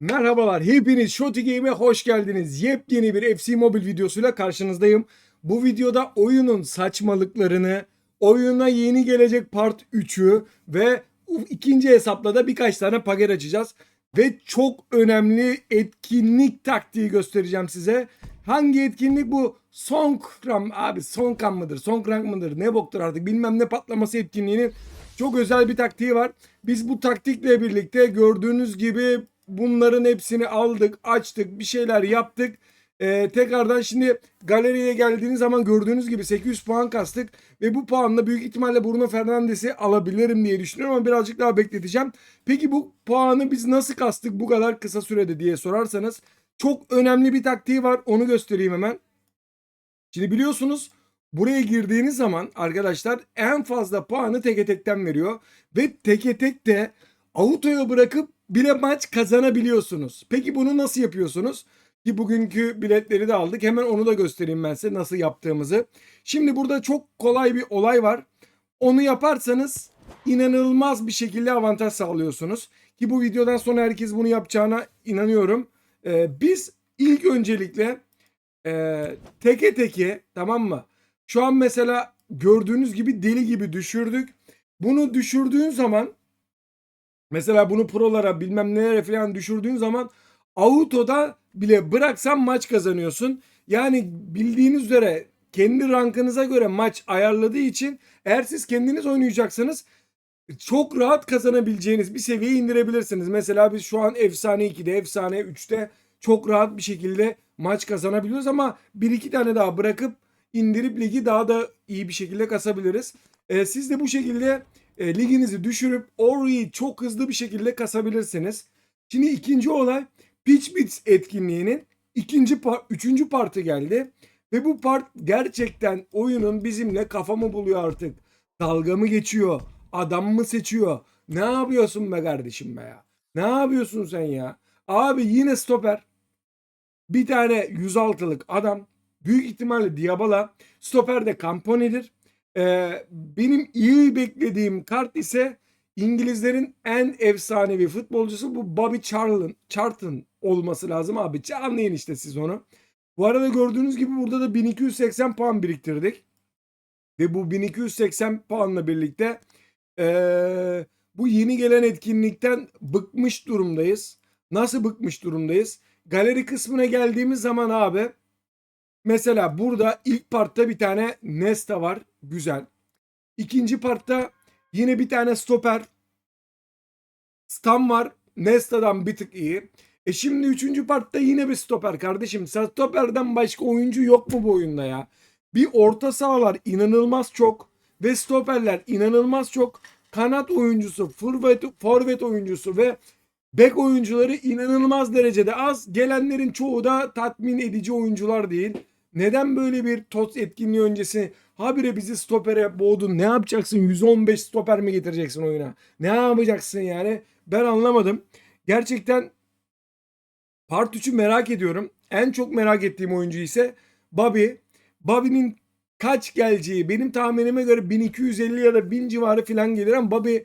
Merhabalar, hepiniz Shoti Game'e hoş geldiniz. Yepyeni bir FC Mobile videosuyla karşınızdayım. Bu videoda oyunun saçmalıklarını, oyuna yeni gelecek part 3'ü ve ikinci hesapla da birkaç tane paket açacağız. Ve çok önemli etkinlik taktiği göstereceğim size. Hangi etkinlik bu? Songkram abi Songkram mıdır? Songkram mıdır? Ne boktur artık bilmem ne patlaması etkinliğinin çok özel bir taktiği var. Biz bu taktikle birlikte gördüğünüz gibi bunların hepsini aldık, açtık, bir şeyler yaptık. Ee, tekrardan şimdi galeriye geldiğiniz zaman gördüğünüz gibi 800 puan kastık ve bu puanla büyük ihtimalle Bruno Fernandes'i alabilirim diye düşünüyorum ama birazcık daha bekleteceğim. Peki bu puanı biz nasıl kastık bu kadar kısa sürede diye sorarsanız çok önemli bir taktiği var onu göstereyim hemen. Şimdi biliyorsunuz buraya girdiğiniz zaman arkadaşlar en fazla puanı teke tekten veriyor ve teke tek de autoya bırakıp bile maç kazanabiliyorsunuz. Peki bunu nasıl yapıyorsunuz? Ki bugünkü biletleri de aldık. Hemen onu da göstereyim ben size nasıl yaptığımızı. Şimdi burada çok kolay bir olay var. Onu yaparsanız inanılmaz bir şekilde avantaj sağlıyorsunuz. Ki bu videodan sonra herkes bunu yapacağına inanıyorum. Ee, biz ilk öncelikle e, teke teke tamam mı? Şu an mesela gördüğünüz gibi deli gibi düşürdük. Bunu düşürdüğün zaman Mesela bunu prolara bilmem nelere falan düşürdüğün zaman autoda bile bıraksan maç kazanıyorsun. Yani bildiğiniz üzere kendi rankınıza göre maç ayarladığı için eğer siz kendiniz oynayacaksanız çok rahat kazanabileceğiniz bir seviyeye indirebilirsiniz. Mesela biz şu an efsane 2'de, efsane 3'te çok rahat bir şekilde maç kazanabiliyoruz ama bir iki tane daha bırakıp indirip ligi daha da iyi bir şekilde kasabiliriz. Ee, siz de bu şekilde e, liginizi düşürüp orayı çok hızlı bir şekilde kasabilirsiniz. Şimdi ikinci olay Pitch Bits etkinliğinin ikinci par üçüncü partı geldi. Ve bu part gerçekten oyunun bizimle kafamı buluyor artık. Dalga mı geçiyor? Adam mı seçiyor? Ne yapıyorsun be kardeşim be ya? Ne yapıyorsun sen ya? Abi yine stoper. Bir tane 106'lık adam. Büyük ihtimalle Diabala. Stoper de Camponi'dir. Ee, benim iyi beklediğim kart ise İngilizlerin en efsanevi futbolcusu bu Bobby Charlton, Charlton olması lazım abi. Anlayın işte siz onu. Bu arada gördüğünüz gibi burada da 1280 puan biriktirdik. Ve bu 1280 puanla birlikte ee, bu yeni gelen etkinlikten bıkmış durumdayız. Nasıl bıkmış durumdayız? Galeri kısmına geldiğimiz zaman abi Mesela burada ilk partta bir tane Nesta var. Güzel. İkinci partta yine bir tane stoper. Stam var. Nesta'dan bir tık iyi. E şimdi üçüncü partta yine bir stoper kardeşim. Stoperden başka oyuncu yok mu bu oyunda ya? Bir orta sahalar inanılmaz çok. Ve stoperler inanılmaz çok. Kanat oyuncusu, forvet, forvet oyuncusu ve bek oyuncuları inanılmaz derecede az. Gelenlerin çoğu da tatmin edici oyuncular değil. Neden böyle bir TOTS etkinliği öncesi habire bizi stopere boğdun ne yapacaksın 115 stoper mi getireceksin oyuna ne yapacaksın yani ben anlamadım. Gerçekten Part 3'ü merak ediyorum. En çok merak ettiğim oyuncu ise Bobby. Bobby'nin kaç geleceği benim tahminime göre 1250 ya da 1000 civarı falan gelir ama Bobby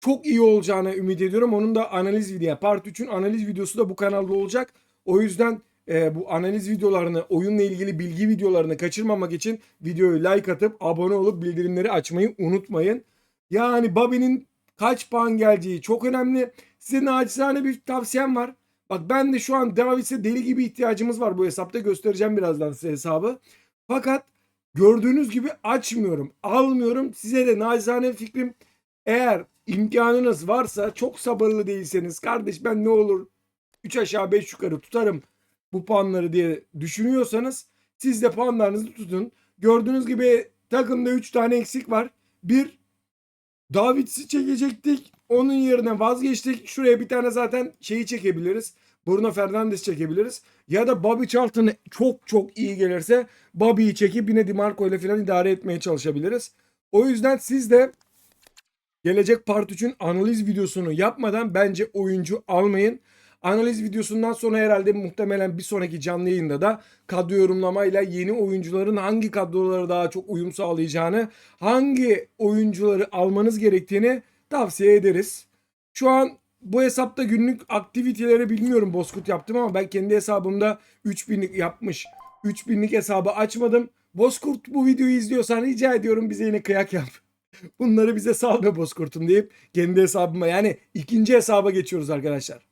çok iyi olacağını ümit ediyorum. Onun da analiz video. Part 3'ün analiz videosu da bu kanalda olacak. O yüzden e, bu analiz videolarını, oyunla ilgili bilgi videolarını kaçırmamak için videoyu like atıp abone olup bildirimleri açmayı unutmayın. Yani Bobby'nin kaç puan geleceği çok önemli. Size naçizane bir tavsiyem var. Bak ben de şu an Davis'e deli gibi ihtiyacımız var bu hesapta. Göstereceğim birazdan size hesabı. Fakat gördüğünüz gibi açmıyorum, almıyorum. Size de naçizane fikrim eğer imkanınız varsa çok sabırlı değilseniz kardeş ben ne olur 3 aşağı 5 yukarı tutarım bu puanları diye düşünüyorsanız siz de puanlarınızı tutun. Gördüğünüz gibi takımda 3 tane eksik var. Bir Davids'i çekecektik. Onun yerine vazgeçtik. Şuraya bir tane zaten şeyi çekebiliriz. Bruno Fernandes çekebiliriz. Ya da Bobby Charlton çok çok iyi gelirse Bobby'yi çekip yine Dimarco ile falan idare etmeye çalışabiliriz. O yüzden siz de gelecek Part 3'ün analiz videosunu yapmadan bence oyuncu almayın. Analiz videosundan sonra herhalde muhtemelen bir sonraki canlı yayında da kadro yorumlamayla yeni oyuncuların hangi kadrolara daha çok uyum sağlayacağını, hangi oyuncuları almanız gerektiğini tavsiye ederiz. Şu an bu hesapta günlük aktiviteleri bilmiyorum Bozkurt yaptım ama ben kendi hesabımda 3000'lik yapmış. 3000'lik hesabı açmadım. Bozkurt bu videoyu izliyorsan rica ediyorum bize yine kıyak yap. Bunları bize sal be Bozkurt'um deyip kendi hesabıma yani ikinci hesaba geçiyoruz arkadaşlar.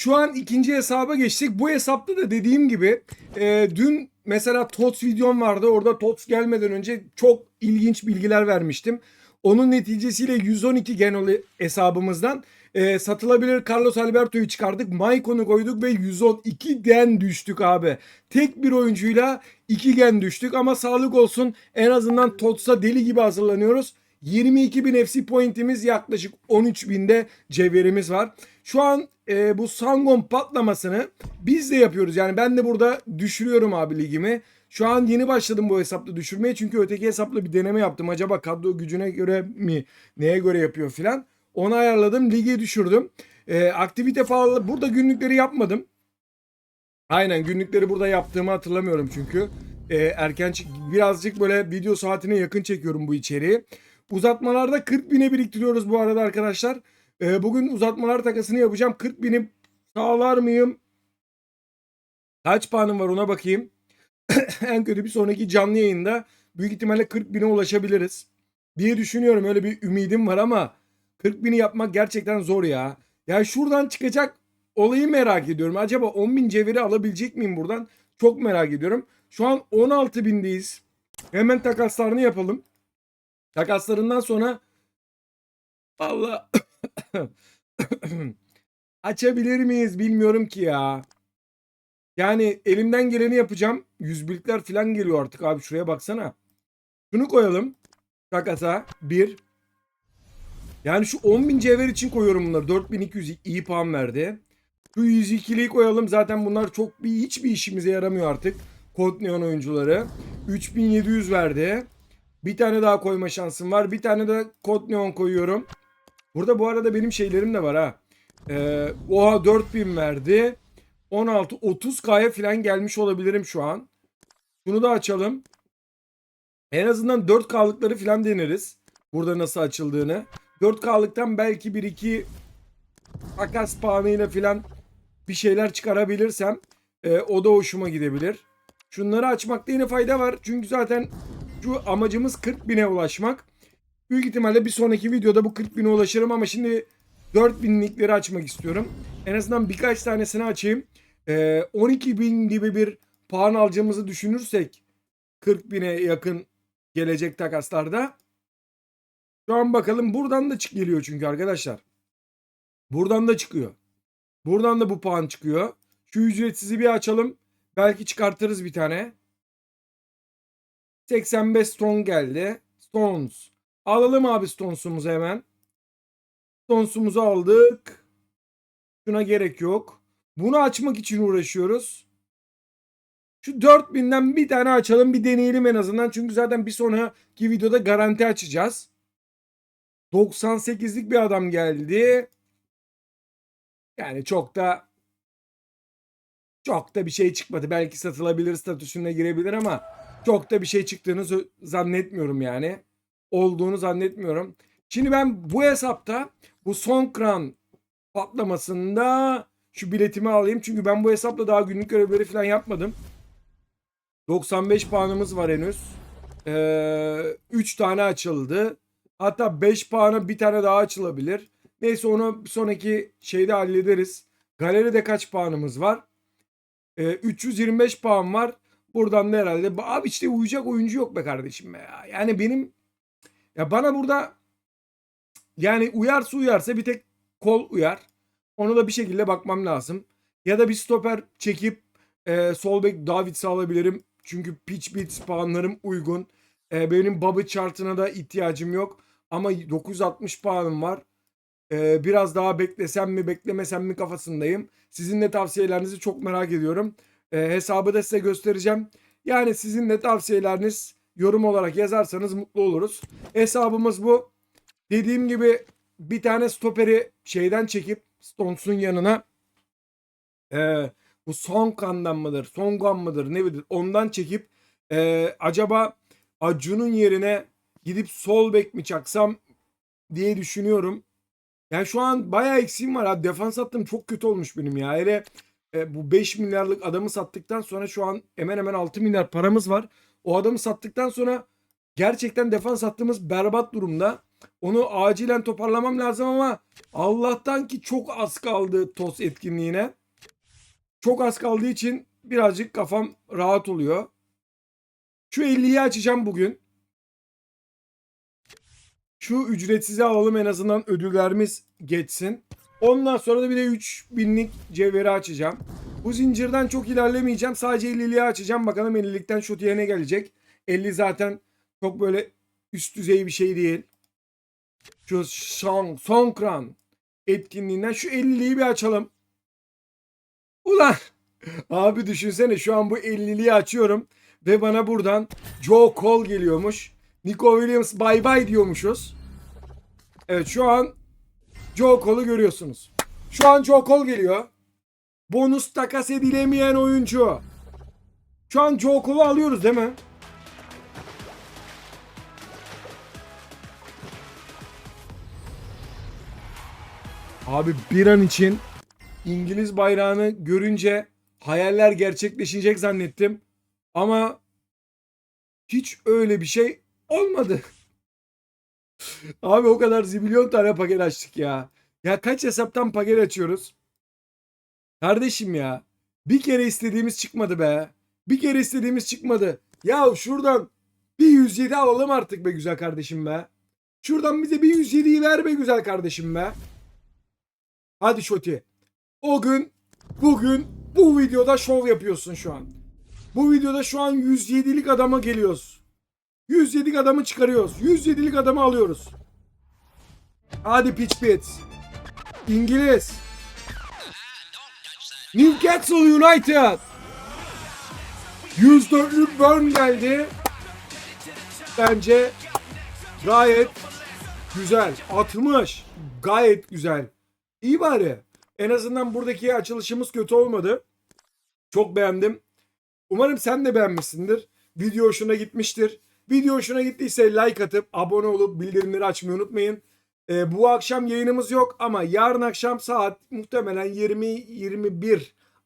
Şu an ikinci hesaba geçtik. Bu hesapta da dediğim gibi e, dün mesela TOTS videom vardı. Orada TOTS gelmeden önce çok ilginç bilgiler vermiştim. Onun neticesiyle 112 genol hesabımızdan e, satılabilir Carlos Alberto'yu çıkardık. Maicon'u koyduk ve 112'den düştük abi. Tek bir oyuncuyla 2 gen düştük ama sağlık olsun en azından TOTS'a deli gibi hazırlanıyoruz. 22.000 FC pointimiz yaklaşık 13.000'de cevherimiz var. Şu an e, bu Sangon patlamasını biz de yapıyoruz. Yani ben de burada düşürüyorum abi ligimi. Şu an yeni başladım bu hesapla düşürmeye. Çünkü öteki hesapla bir deneme yaptım. Acaba kadro gücüne göre mi neye göre yapıyor filan. Onu ayarladım. Ligi düşürdüm. E, aktivite falan burada günlükleri yapmadım. Aynen günlükleri burada yaptığımı hatırlamıyorum çünkü. E, erken birazcık böyle video saatine yakın çekiyorum bu içeriği. Uzatmalarda 40 bine biriktiriyoruz bu arada arkadaşlar. E, bugün uzatmalar takasını yapacağım. 40 bini sağlar mıyım? Kaç puanım var ona bakayım. en kötü bir sonraki canlı yayında büyük ihtimalle 40 bine ulaşabiliriz. Diye düşünüyorum öyle bir ümidim var ama 40 bini yapmak gerçekten zor ya. Yani şuradan çıkacak olayı merak ediyorum. Acaba 10 bin cevheri alabilecek miyim buradan? Çok merak ediyorum. Şu an 16 bindeyiz. Hemen takaslarını yapalım. Takaslarından sonra Allah açabilir miyiz bilmiyorum ki ya. Yani elimden geleni yapacağım. Yüz birlikler falan geliyor artık abi şuraya baksana. Şunu koyalım. Takasa 1. Yani şu 10.000 cevher için koyuyorum bunları. 4200 iyi puan verdi. Şu 102'liyi koyalım. Zaten bunlar çok bir hiçbir işimize yaramıyor artık. Kod Neon oyuncuları. 3700 verdi. Bir tane daha koyma şansım var. Bir tane de Kod Neon koyuyorum. Burada bu arada benim şeylerim de var ha. Ee, oha 4000 verdi. 16 30K'ya falan gelmiş olabilirim şu an. Şunu da açalım. En azından 4K'lıkları falan deneriz. Burada nasıl açıldığını. 4K'lıktan belki 1-2 takas puanıyla falan bir şeyler çıkarabilirsem e, o da hoşuma gidebilir. Şunları açmakta yine fayda var. Çünkü zaten şu amacımız 40 bine ulaşmak. Büyük ihtimalle bir sonraki videoda bu 40 bine ulaşırım ama şimdi 4000'likleri açmak istiyorum. En azından birkaç tanesini açayım. Ee, 12 bin gibi bir puan alacağımızı düşünürsek 40 bine yakın gelecek takaslarda. Şu an bakalım buradan da çık geliyor çünkü arkadaşlar. Buradan da çıkıyor. Buradan da bu puan çıkıyor. Şu ücretsizi bir açalım. Belki çıkartırız bir tane. 85 stone geldi. Stones. Alalım abi Stones'umuzu hemen. Stones'umuzu aldık. Şuna gerek yok. Bunu açmak için uğraşıyoruz. Şu 4000'den bir tane açalım bir deneyelim en azından. Çünkü zaten bir sonraki videoda garanti açacağız. 98'lik bir adam geldi. Yani çok da çok da bir şey çıkmadı. Belki satılabilir statüsüne girebilir ama çok da bir şey çıktığını zannetmiyorum yani. Olduğunu zannetmiyorum. Şimdi ben bu hesapta bu son kran patlamasında şu biletimi alayım. Çünkü ben bu hesapla daha günlük görevleri falan yapmadım. 95 puanımız var henüz. Ee, 3 tane açıldı. Hatta 5 puana bir tane daha açılabilir. Neyse onu sonraki şeyde hallederiz. Galeride kaç puanımız var? Ee, 325 puan var. Buradan da herhalde abi işte uyuyacak oyuncu yok be kardeşim be ya. Yani benim ya bana burada yani uyarsa uyarsa bir tek kol uyar. Onu da bir şekilde bakmam lazım. Ya da bir stoper çekip e, sol bek Davids'i alabilirim. Çünkü pitch beat puanlarım uygun. E, benim Bobby chartına da ihtiyacım yok. Ama 960 puanım var. E, biraz daha beklesem mi beklemesem mi kafasındayım. Sizin de tavsiyelerinizi çok merak ediyorum. E, hesabı da size göstereceğim. Yani sizin de tavsiyeleriniz yorum olarak yazarsanız mutlu oluruz. Hesabımız bu. Dediğim gibi bir tane stoperi şeyden çekip Stones'un yanına e, bu Songkan'dan mıdır, Songan mıdır ne bilir ondan çekip e, acaba Acun'un yerine gidip sol bek mi çaksam diye düşünüyorum. Yani şu an bayağı eksiğim var abi. Defans attım çok kötü olmuş benim ya. Hele e, bu 5 milyarlık adamı sattıktan sonra şu an hemen hemen 6 milyar paramız var. O adamı sattıktan sonra gerçekten defans attığımız berbat durumda. Onu acilen toparlamam lazım ama Allah'tan ki çok az kaldı TOS etkinliğine. Çok az kaldığı için birazcık kafam rahat oluyor. Şu 50'yi açacağım bugün. Şu ücretsize alalım en azından ödüllerimiz geçsin. Ondan sonra da bir de 3000'lik cevheri açacağım. Bu zincirden çok ilerlemeyeceğim. Sadece 50'liği açacağım. Bakalım 50'likten şu diye ne gelecek. 50 zaten çok böyle üst düzey bir şey değil. Şu son, Songkran etkinliğinden şu 50'liği bir açalım. Ulan abi düşünsene şu an bu 50'liği açıyorum ve bana buradan Joe Cole geliyormuş. Nico Williams bye bye diyormuşuz. Evet şu an Joe Cole'u görüyorsunuz. Şu an Joe Cole geliyor. Bonus takas edilemeyen oyuncu. Şu an Joe Cole'u alıyoruz değil mi? Abi bir an için İngiliz bayrağını görünce hayaller gerçekleşecek zannettim. Ama hiç öyle bir şey olmadı. Abi o kadar zibilyon tane paket açtık ya. Ya kaç hesaptan paket açıyoruz? Kardeşim ya. Bir kere istediğimiz çıkmadı be. Bir kere istediğimiz çıkmadı. Ya şuradan bir 107 alalım artık be güzel kardeşim be. Şuradan bize bir 107'yi ver be güzel kardeşim be. Hadi Şoti. O gün bugün bu videoda şov yapıyorsun şu an. Bu videoda şu an 107'lik adama geliyoruz. 107'lik adamı çıkarıyoruz. 107'lik adamı alıyoruz. Hadi pitch pit. İngiliz. Newcastle United. 104'lük burn geldi. Bence gayet güzel. 60. Gayet güzel. İyi bari. En azından buradaki açılışımız kötü olmadı. Çok beğendim. Umarım sen de beğenmişsindir. Video hoşuna gitmiştir. Video hoşuna gittiyse like atıp abone olup bildirimleri açmayı unutmayın. Ee, bu akşam yayınımız yok ama yarın akşam saat muhtemelen 20-21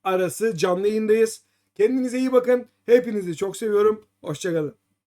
arası canlı yayındayız. Kendinize iyi bakın. Hepinizi çok seviyorum. Hoşçakalın.